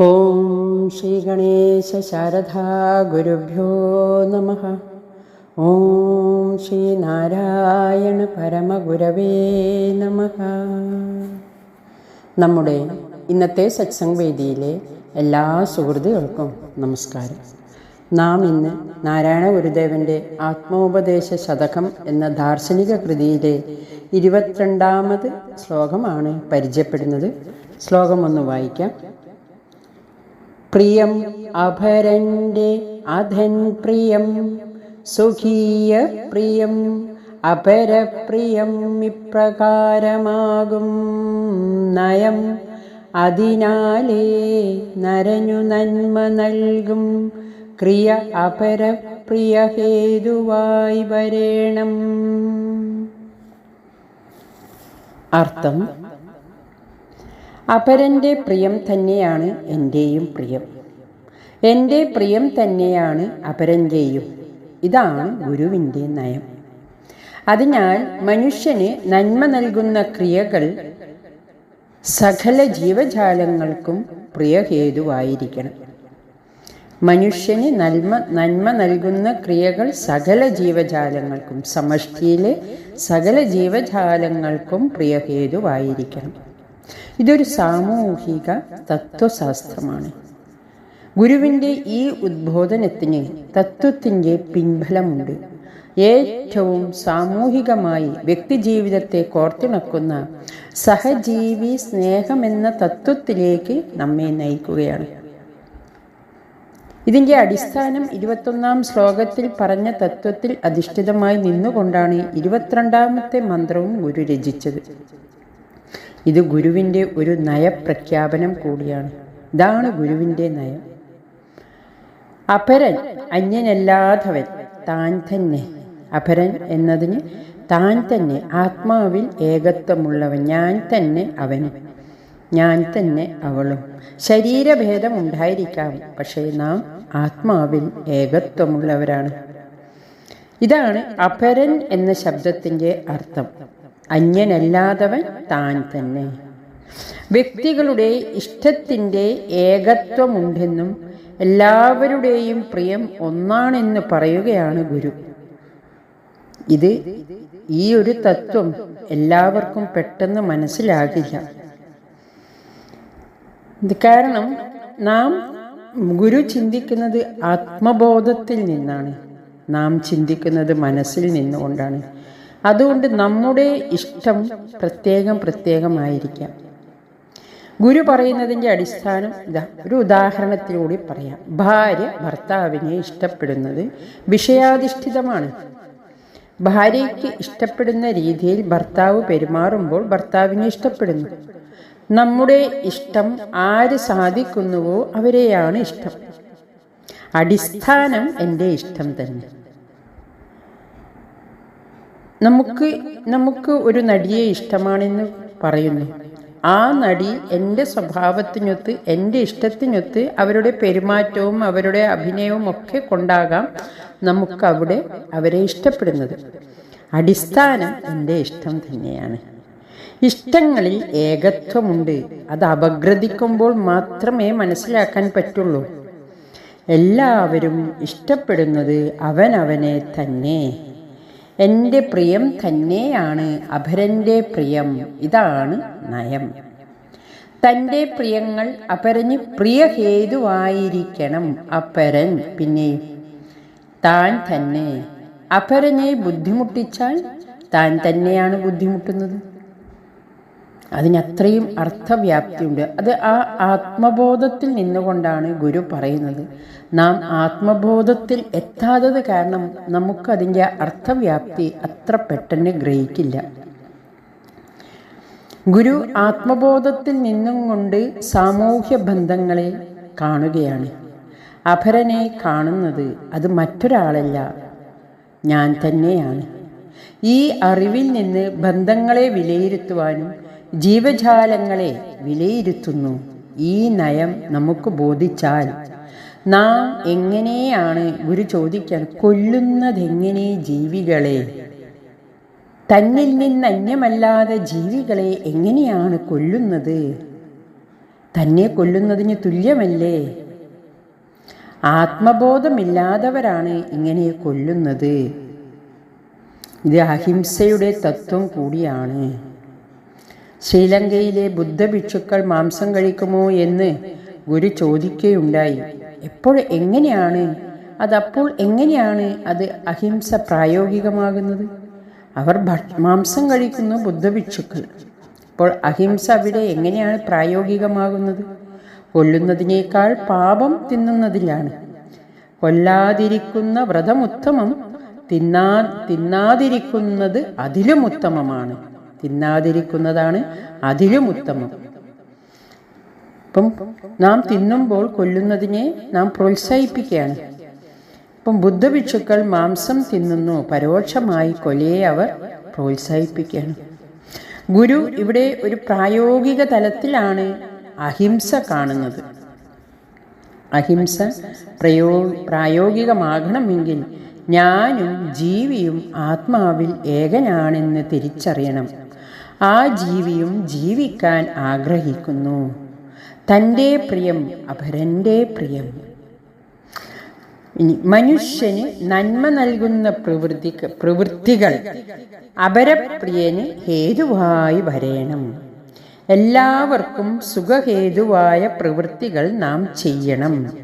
ഓം ശ്രീ ഗണേശ ശാരദാ ഗുരുഭ്യോ നമ. ഓം ശ്രീ നാരായണ പരമഗുരവേ നമ. നമ്മുടെ ഇന്നത്തെ സത്സംഗ് വേദിയിലെ എല്ലാ സുഹൃത്തുക്കൾക്കും നമസ്കാരം. നാം ഇന്ന് നാരായണ ഗുരുദേവന്റെ ആത്മോപദേശ ശതകം എന്ന ദാർശനിക കൃതിയിലെ ഇരുപത്തിരണ്ടാമത് ശ്ലോകമാണ് പരിചയപ്പെടുന്നത്. ശ്ലോകം ഒന്ന് വായിക്കാം. പ്രിയം അപരന്റെ അധൻ പ്രിയം. സുഖീയ പ്രിയം അപരപ്രിയം ഇപ്രകാരമാകും നയം. അതിനാലേ നരനു നന്മ നൽകും. ക്രിയ അപരപ്രിയ ഹേതുവായി വരേണം. അർത്ഥം അപരന്റെ പ്രിയം തന്നെയാണ് എന്റെയും പ്രിയം. എന്റെ പ്രിയം തന്നെയാണ് അപരന്റെയും ഇതാണ് ഗുരുവിന്റെ നയം. അതിനാൽ മനുഷ്യന് നന്മ നൽകുന്ന ക്രിയകൾ സകല ജീവജാലങ്ങൾക്കും പ്രിയഹേതുവായിരിക്കണം. മനുഷ്യന് നന്മ നന്മ നൽകുന്ന ക്രിയകൾ സകല ജീവജാലങ്ങൾക്കും സമഷ്ടിയിലെ സകല ജീവജാലങ്ങൾക്കും പ്രിയഹേതുവായിരിക്കണം. ഇതൊരു സാമൂഹിക തത്വശാസ്ത്രമാണ്. ഗുരുവിന്റെ ഈ ഉദ്ബോധനത്തിന് തത്വത്തിന്റെ പിൻബലമുണ്ട്. ഏറ്റവും സാമൂഹികമായി വ്യക്തിജീവിതത്തെ കോർത്തിണക്കുന്ന സഹജീവി സ്നേഹമെന്ന തത്വത്തിലേക്ക് നമ്മെ നയിക്കുകയാണ്. ഇതിന്റെ അടിസ്ഥാനം ഇരുപത്തൊന്നാം ശ്ലോകത്തിൽ പറഞ്ഞ തത്വത്തിൽ അധിഷ്ഠിതമായി നിന്നുകൊണ്ടാണ് ഇരുപത്തിരണ്ടാമത്തെ മന്ത്രവും ഗുരു രചിച്ചത്. ഇത് ഗുരുവിന്റെ ഒരു നയപ്രഖ്യാപനം കൂടിയാണ്. ഇതാണ് ഗുരുവിന്റെ നയം. അപരൻ അന്യനല്ലാത്തവൻ താൻ തന്നെ. അപരൻ എന്നതിന് താൻ തന്നെ ആത്മാവിൽ ഏകത്വമുള്ളവൻ. ഞാൻ തന്നെ അവനും. ഞാൻ തന്നെ അവളും. ശരീരഭേദം ഉണ്ടായിരിക്കാം പക്ഷേ നാം ആത്മാവിൽ ഏകത്വമുള്ളവരാണ്. ഇതാണ് അപരൻ എന്ന ശബ്ദത്തിന്റെ അർത്ഥം. അന്യനല്ലാത്തവൻ താൻ തന്നെ. വ്യക്തികളുടെ ഇഷ്ടത്തിന്റെ ഏകത്വമുണ്ടെന്നും എല്ലാവരുടെയും പ്രിയം ഒന്നാണെന്ന് പറയുകയാണ് ഗുരു. ഇത് ഈ ഒരു തത്വം എല്ലാവർക്കും പെട്ടെന്ന് മനസ്സിലാകില്ല. കാരണം നാം ഗുരു ചിന്തിക്കുന്നത് ആത്മബോധത്തിൽ നിന്നാണ്. നാം ചിന്തിക്കുന്നത് മനസ്സിൽ നിന്നുകൊണ്ടാണ്. അതുകൊണ്ട് നമ്മുടെ ഇഷ്ടം പ്രത്യേകം പ്രത്യേകമായിരിക്കാം. ഗുരു പറയുന്നതിന്റെ അടിസ്ഥാനം ഇതാ ഒരു ഉദാഹരണത്തിലൂടെ പറയാം. ഭാര്യ ഭർത്താവിനെ ഇഷ്ടപ്പെടുന്നത് വിഷയാധിഷ്ഠിതമാണ്. ഭാര്യയ്ക്ക് ഇഷ്ടപ്പെടുന്ന രീതിയിൽ ഭർത്താവ് പെരുമാറുമ്പോൾ ഭർത്താവിനെ ഇഷ്ടപ്പെടുന്നു. നമ്മുടെ ഇഷ്ടം ആര് സാധിക്കുന്നുവോ അവരെയാണ് ഇഷ്ടം. അടിസ്ഥാനം എന്റെ ഇഷ്ടം തന്നെ. നമുക്ക് നമുക്ക് ഒരു നടിയെ ഇഷ്ടമാണെന്ന് പറയുന്നു. ആ നടി എന്റെ സ്വഭാവത്തിനൊത്ത് എന്റെ ഇഷ്ടത്തിനൊത്ത് അവരുടെ പെരുമാറ്റവും അവരുടെ അഭിനയവും ഒക്കെ കൊണ്ടാകാം നമുക്ക് അവിടെ അവരെ ഇഷ്ടപ്പെടുന്നത്. അടിസ്ഥാനം എന്റെ ഇഷ്ടം തന്നെയാണ്. ഇഷ്ടങ്ങളിൽ ഏകത്വമുണ്ട്. അത് അപഗ്രഥിക്കുമ്പോൾ മാത്രമേ മനസ്സിലാക്കാൻ പറ്റുള്ളൂ. എല്ലാവരും ഇഷ്ടപ്പെടുന്നത് അവനവനെ തന്നെ. എന്റെ പ്രിയം തന്നെയാണ് അപരന്റെ പ്രിയം ഇതാണ് നയം. തന്റെ പ്രിയങ്ങൾ അപരന് പ്രിയഹേതുവായിരിക്കണം അപരൻ പിന്നെ താൻ തന്നെ. അപരനെ ബുദ്ധിമുട്ടിച്ചാൽ താൻ തന്നെയാണ് ബുദ്ധിമുട്ടുന്നത്. അതിനത്രയും അർത്ഥവ്യാപ്തിയുണ്ട്. അത് ആ ആത്മബോധത്തിൽ നിന്നുകൊണ്ടാണ് ഗുരു പറയുന്നത്. നാം ആത്മബോധത്തിൽ എത്താത്തത് കാരണം നമുക്കതിന്റെ അർത്ഥവ്യാപ്തി അത്ര പെട്ടെന്ന് ഗ്രഹിക്കില്ല. ഗുരു ആത്മബോധത്തിൽ നിന്നും കൊണ്ട് സാമൂഹ്യ ബന്ധങ്ങളെ കാണുകയാണ്. അപരനെ കാണുന്നത് അത് മറ്റൊരാളല്ല ഞാൻ തന്നെയാണ്. ഈ അറിവിൽ നിന്ന് ബന്ധങ്ങളെ വിലയിരുത്തുവാനും ജീവജാലങ്ങളെ വിലയിരുത്തുന്നു. ഈ നയം നമുക്ക് ബോധിച്ചാൽ നാം എങ്ങനെയാണ് ഗുരു ചോദിക്കാൻ കൊല്ലുന്നതെങ്ങനെ ജീവികളെ? തന്നിൽ നിന്ന് അന്യമല്ലാതെ ജീവികളെ എങ്ങനെയാണ് കൊല്ലുന്നത്? തന്നെ കൊല്ലുന്നതിന് തുല്യമല്ലേ? ആത്മബോധമില്ലാത്തവരാണ് ഇങ്ങനെ കൊല്ലുന്നത്. ഇത് അഹിംസയുടെ തത്വം കൂടിയാണ്. ശ്രീലങ്കയിലെ ബുദ്ധഭിക്ഷുക്കൾ മാംസം കഴിക്കുമോ എന്ന് ഗുരു ചോദിക്കുകയുണ്ടായി. എപ്പോൾ എങ്ങനെയാണ്? അതപ്പോൾ എങ്ങനെയാണ് അത് അഹിംസ പ്രായോഗികമാകുന്നത്? അവർ മാംസം കഴിക്കുന്നു ബുദ്ധഭിക്ഷുക്കൾ. അപ്പോൾ അഹിംസ അവിടെ എങ്ങനെയാണ് പ്രായോഗികമാകുന്നത്? കൊല്ലുന്നതിനേക്കാൾ പാപം തിന്നുന്നതിലാണ്. കൊല്ലാതിരിക്കുന്ന വ്രതമുത്തമം തിന്നാ തിന്നാതിരിക്കുന്നത് അതിലും ഉത്തമമാണ്. തിന്നാതിരിക്കുന്നതാണ് അതിലും ഉത്തമം. ഇപ്പം നാം തിന്നുമ്പോൾ കൊല്ലുന്നതിനെ നാം പ്രോത്സാഹിപ്പിക്കുകയാണ്. ഇപ്പം ബുദ്ധഭിക്ഷുക്കൾ മാംസം തിന്നുന്നു പരോക്ഷമായി കൊലയെ അവർ പ്രോത്സാഹിപ്പിക്കുകയാണ്. ഗുരു ഇവിടെ ഒരു പ്രായോഗിക തലത്തിലാണ് അഹിംസ കാണുന്നത്. അഹിംസ പ്രയോ പ്രായോഗികമാകണമെങ്കിൽ ഞാനും ജീവിയും ആത്മാവിൽ ഏകനാണെന്ന് തിരിച്ചറിയണം. ആ ജീവിയും ജീവിക്കാൻ ആഗ്രഹിക്കുന്നു. തന്റെ പ്രിയം അപരന്റെ പ്രിയം. ഇനി മനുഷ്യന് നന്മ നൽകുന്ന പ്രവൃത്തി പ്രവൃത്തികൾ അപരപ്രിയന് ഹേതുവായി വരേണം. എല്ലാവർക്കും സുഖഹേതുവായ പ്രവൃത്തികൾ നാം ചെയ്യണം.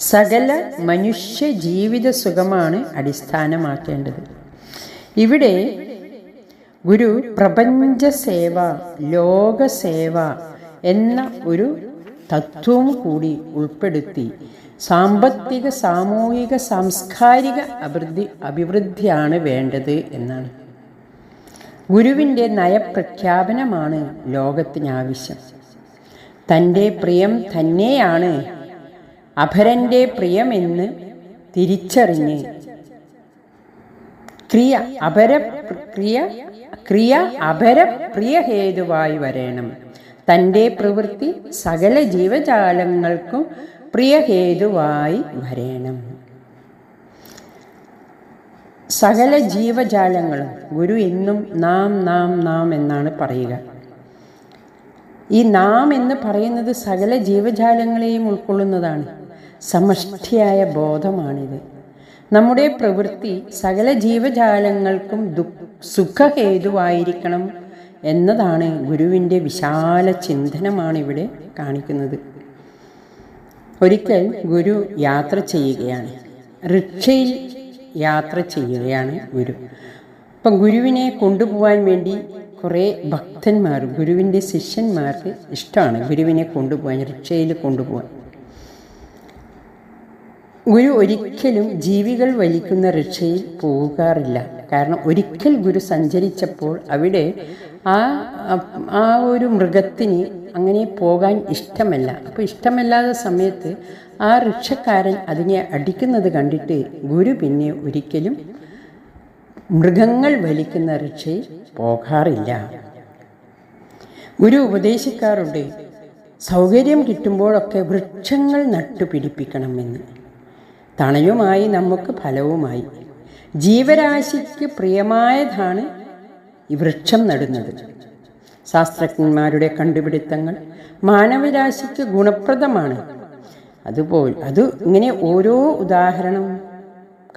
സകല മനുഷ്യ ജീവിത സുഖമാണ് അടിസ്ഥാനമാക്കേണ്ടത്. ഇവിടെ ഗുരു പ്രപഞ്ച സേവ ലോകസേവ എന്ന ഒരു തത്വവും കൂടി ഉൾപ്പെടുത്തി സാമ്പത്തിക സാമൂഹിക സാംസ്കാരിക അഭിവൃദ്ധി അഭിവൃദ്ധിയാണ് വേണ്ടത് എന്നാണ്. ഗുരുവിന്റെ നയപ്രഖ്യാപനമാണ് ലോകത്തിന് ആവശ്യം. തന്റെ പ്രിയം തന്നെയാണ് അപരന്റെ പ്രിയമെന്ന് തിരിച്ചറിഞ്ഞ് ക്രിയ അപര ക്രിയ ക്രിയ അപര പ്രിയഹേതുവായി വരേണം. തന്റെ പ്രവൃത്തി സകല ജീവജാലങ്ങൾക്കും പ്രിയഹേതുവായി വരേണം. സകല ജീവജാലങ്ങളും ഗുരു എന്നും നാം നാം നാം എന്നാണ് പറയുക. ഈ നാം എന്ന് പറയുന്നത് സകല ജീവജാലങ്ങളെയും ഉൾക്കൊള്ളുന്നതാണ്. സമഷ്ടിയായ ബോധമാണിത്. നമ്മുടെ പ്രവൃത്തി സകല ജീവജാലങ്ങൾക്കും ദു സുഖഹേതുവായിരിക്കണം എന്നതാണ് ഗുരുവിന്റെ വിശാല ചിന്തനമാണ് ഇവിടെ കാണിക്കുന്നത്. ഒരിക്കൽ ഗുരു യാത്ര ചെയ്യുകയാണ്. റിക്ഷയിൽ യാത്ര ചെയ്യുകയാണ് ഗുരു. അപ്പം ഗുരുവിനെ കൊണ്ടുപോകാൻ വേണ്ടി കുറേ ഭക്തന്മാർ ഗുരുവിന്റെ ശിഷ്യന്മാർക്ക് ഇഷ്ടമാണ് ഗുരുവിനെ കൊണ്ടുപോകാൻ റിക്ഷയിൽ കൊണ്ടുപോകാൻ ഗുരു ഒരിക്കലും ജീവികൾ വലിക്കുന്ന റിക്ഷയിൽ പോകാറില്ല. കാരണം ഒരിക്കൽ ഗുരു സഞ്ചരിച്ചപ്പോൾ അവിടെ ആ ആ ഒരു മൃഗത്തിന് അങ്ങനെ പോകാൻ ഇഷ്ടമല്ല. അപ്പോൾ ഇഷ്ടമല്ലാത്ത സമയത്ത് ആ റിക്ഷക്കാരൻ അതിനെ അടിക്കുന്നത് കണ്ടിട്ട് ഗുരു പിന്നെ ഒരിക്കലും മൃഗങ്ങൾ വലിക്കുന്ന റിക്ഷയിൽ പോകാറില്ല. ഗുരു ഉപദേശിക്കാറുണ്ട് സൗകര്യം കിട്ടുമ്പോഴൊക്കെ വൃക്ഷങ്ങൾ നട്ടുപിടിപ്പിക്കണമെന്ന്. തണലുമായി നമുക്ക് ഫലവുമായി. ജീവരാശിക്ക് പ്രിയമായതാണ് ഈ വൃക്ഷം നടുന്നത്. ശാസ്ത്രജ്ഞന്മാരുടെ കണ്ടുപിടുത്തങ്ങൾ മാനവരാശിക്ക് ഗുണപ്രദമാണ്. അതുപോലെ അത് ഇങ്ങനെ ഓരോ ഉദാഹരണം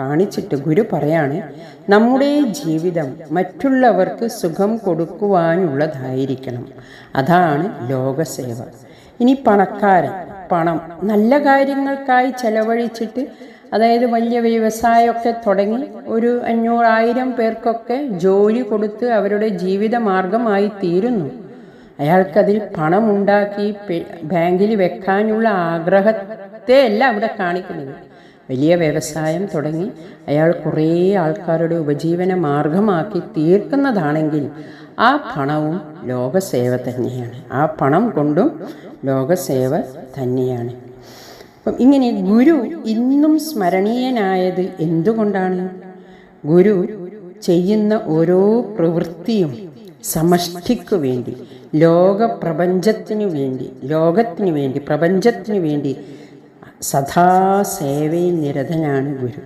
കാണിച്ചിട്ട് ഗുരു പറയാണ് നമ്മുടെ ജീവിതം മറ്റുള്ളവർക്ക് സുഖം കൊടുക്കുവാനുള്ളതായിരിക്കണം. അതാണ് ലോകസേവ. ഇനി പണക്കാരൻ പണം. നല്ല കാര്യങ്ങൾക്കായി ചെലവഴിച്ചിട്ട് അതായത് വലിയ വ്യവസായമൊക്കെ തുടങ്ങി ഒരു അഞ്ഞൂറായിരം പേർക്കൊക്കെ ജോലി കൊടുത്ത് അവരുടെ ജീവിത മാർഗമായി തീരുന്നു. അയാൾക്കതിൽ പണമുണ്ടാക്കി ബാങ്കിൽ വെക്കാനുള്ള ആഗ്രഹത്തെ അല്ല അവിടെ കാണിക്കുന്നത്. വലിയ വ്യവസായം തുടങ്ങി അയാൾ കുറേ ആൾക്കാരുടെ ഉപജീവന മാർഗമാക്കി തീർക്കുന്നതാണെങ്കിൽ ആ പണവും ലോകസേവ തന്നെയാണ്. ആ പണം കൊണ്ടും ലോകസേവ തന്നെയാണ്. അപ്പം ഇങ്ങനെ ഗുരു ഇന്നും സ്മരണീയനായത് എന്തുകൊണ്ടാണ്? ഗുരു ചെയ്യുന്ന ഓരോ പ്രവൃത്തിയും സമഷ്ടിക്കു വേണ്ടി ലോക പ്രപഞ്ചത്തിനു വേണ്ടി ലോകത്തിനു വേണ്ടി പ്രപഞ്ചത്തിനു വേണ്ടി സദാ സേവയിൽ നിരതനാണ് ഗുരു.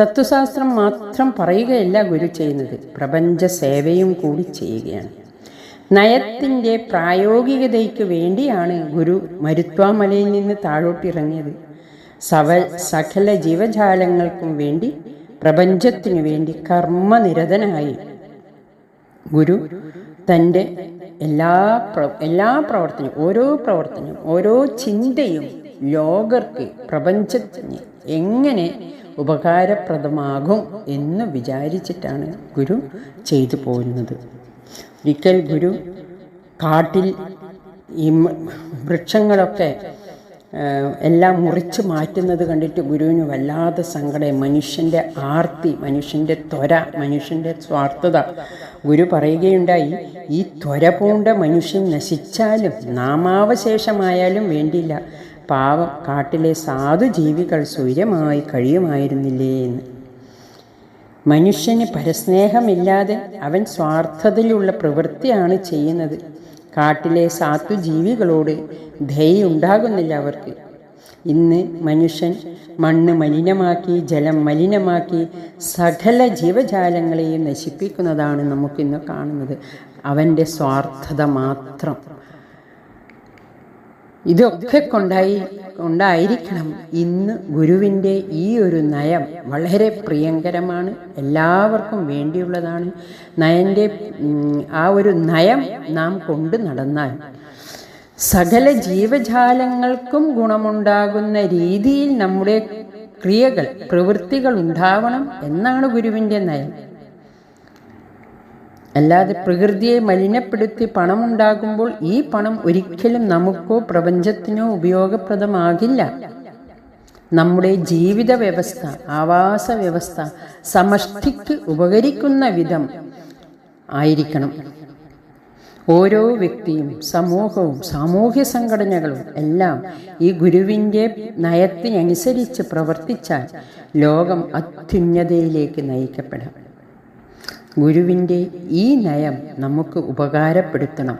തത്വശാസ്ത്രം മാത്രം പറയുകയല്ല ഗുരു ചെയ്യുന്നത് പ്രപഞ്ച സേവയും കൂടി ചെയ്യുകയാണ്. നയത്തിന്റെ പ്രായോഗികതയ്ക്ക് വേണ്ടിയാണ് ഗുരു മരുത്വാമലയിൽ നിന്ന് താഴോട്ടിറങ്ങിയത്. സവ സകല ജീവജാലങ്ങൾക്കും വേണ്ടി പ്രപഞ്ചത്തിനു വേണ്ടി കർമ്മനിരതനായി ഗുരു തന്റെ എല്ലാ എല്ലാ പ്രവർത്തനവും ഓരോ പ്രവർത്തനവും ഓരോ ചിന്തയും ലോകർക്ക് പ്രപഞ്ചത്തിന് എങ്ങനെ ഉപകാരപ്രദമാകും എന്ന് വിചാരിച്ചിട്ടാണ് ഗുരു ചെയ്തു പോരുന്നത്. ഒരിക്കൽ ഗുരു കാട്ടിൽ ഈ വൃക്ഷങ്ങളൊക്കെ എല്ലാം മുറിച്ച് മാറ്റുന്നത് കണ്ടിട്ട് ഗുരുവിന് വല്ലാതെ സങ്കടം മനുഷ്യന്റെ ആർത്തി മനുഷ്യന്റെ ത്വര മനുഷ്യന്റെ സ്വാർത്ഥത ഗുരു പറയുകയുണ്ടായി ഈ ത്വര പൂണ്ട മനുഷ്യൻ നശിച്ചാലും നാമാവശേഷമായാലും വേണ്ടില്ല പാവം കാട്ടിലെ സാധു ജീവികൾ സൂര്യമായി കഴിയുമായിരുന്നില്ലേ എന്ന് മനുഷ്യന് പരസ്നേഹമില്ലാതെ അവൻ സ്വാർത്ഥതയിലുള്ള പ്രവൃത്തിയാണ് ചെയ്യുന്നത്. കാട്ടിലെ സാത്തു ജീവികളോട് ദയുണ്ടാകുന്നില്ല അവർക്ക്. ഇന്ന് മനുഷ്യൻ മണ്ണ് മലിനമാക്കി ജലം മലിനമാക്കി സകല ജീവജാലങ്ങളെയും നശിപ്പിക്കുന്നതാണ് നമുക്കിന്ന് കാണുന്നത്. അവന്റെ സ്വാർത്ഥത മാത്രം. ഇതൊക്കെ കൊണ്ടായി കൊണ്ടായിരിക്കണം ഇന്ന് ഗുരുവിന്റെ ഈ ഒരു നയം വളരെ പ്രിയങ്കരമാണ്. എല്ലാവർക്കും വേണ്ടിയുള്ളതാണ്. നയന്റെ ആ ഒരു നയം നാം കൊണ്ട് നടന്നാൽ സകല ജീവജാലങ്ങൾക്കും ഗുണമുണ്ടാകുന്ന രീതിയിൽ നമ്മുടെ ക്രിയകൾ പ്രവൃത്തികൾ ഉണ്ടാവണം എന്നാണ് ഗുരുവിന്റെ നയം. അല്ലാതെ പ്രകൃതിയെ മലിനപ്പെടുത്തി പണം ഉണ്ടാകുമ്പോൾ ഈ പണം ഒരിക്കലും നമുക്കോ പ്രപഞ്ചത്തിനോ ഉപയോഗപ്രദമാകില്ല. നമ്മുടെ ജീവിത വ്യവസ്ഥ ആവാസ വ്യവസ്ഥ സമഷ്ടിക്ക് ഉപകരിക്കുന്ന വിധം ആയിരിക്കണം. ഓരോ വ്യക്തിയും സമൂഹവും സാമൂഹ്യ സംഘടനകളും എല്ലാം ഈ ഗുരുവിന്റെ നയത്തിനനുസരിച്ച് പ്രവർത്തിച്ചാൽ ലോകം അത്യുന്നതയിലേക്ക് നയിക്കപ്പെടാം. ഗുരുവിന്റെ ഈ നയം നമുക്ക് ഉപകാരപ്പെടുത്തണം.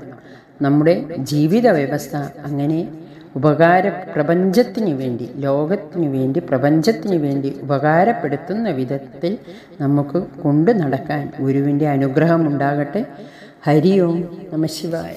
നമ്മുടെ ജീവിത വ്യവസ്ഥ അങ്ങനെ ഉപകാര പ്രപഞ്ചത്തിന് വേണ്ടി ലോകത്തിന് വേണ്ടി പ്രപഞ്ചത്തിന് വേണ്ടി ഉപകാരപ്പെടുത്തുന്ന വിധത്തിൽ നമുക്ക് കൊണ്ടു നടക്കാൻ ഗുരുവിന്റെ അനുഗ്രഹം ഉണ്ടാകട്ടെ. ഹരി ഓം നമ ശിവായ.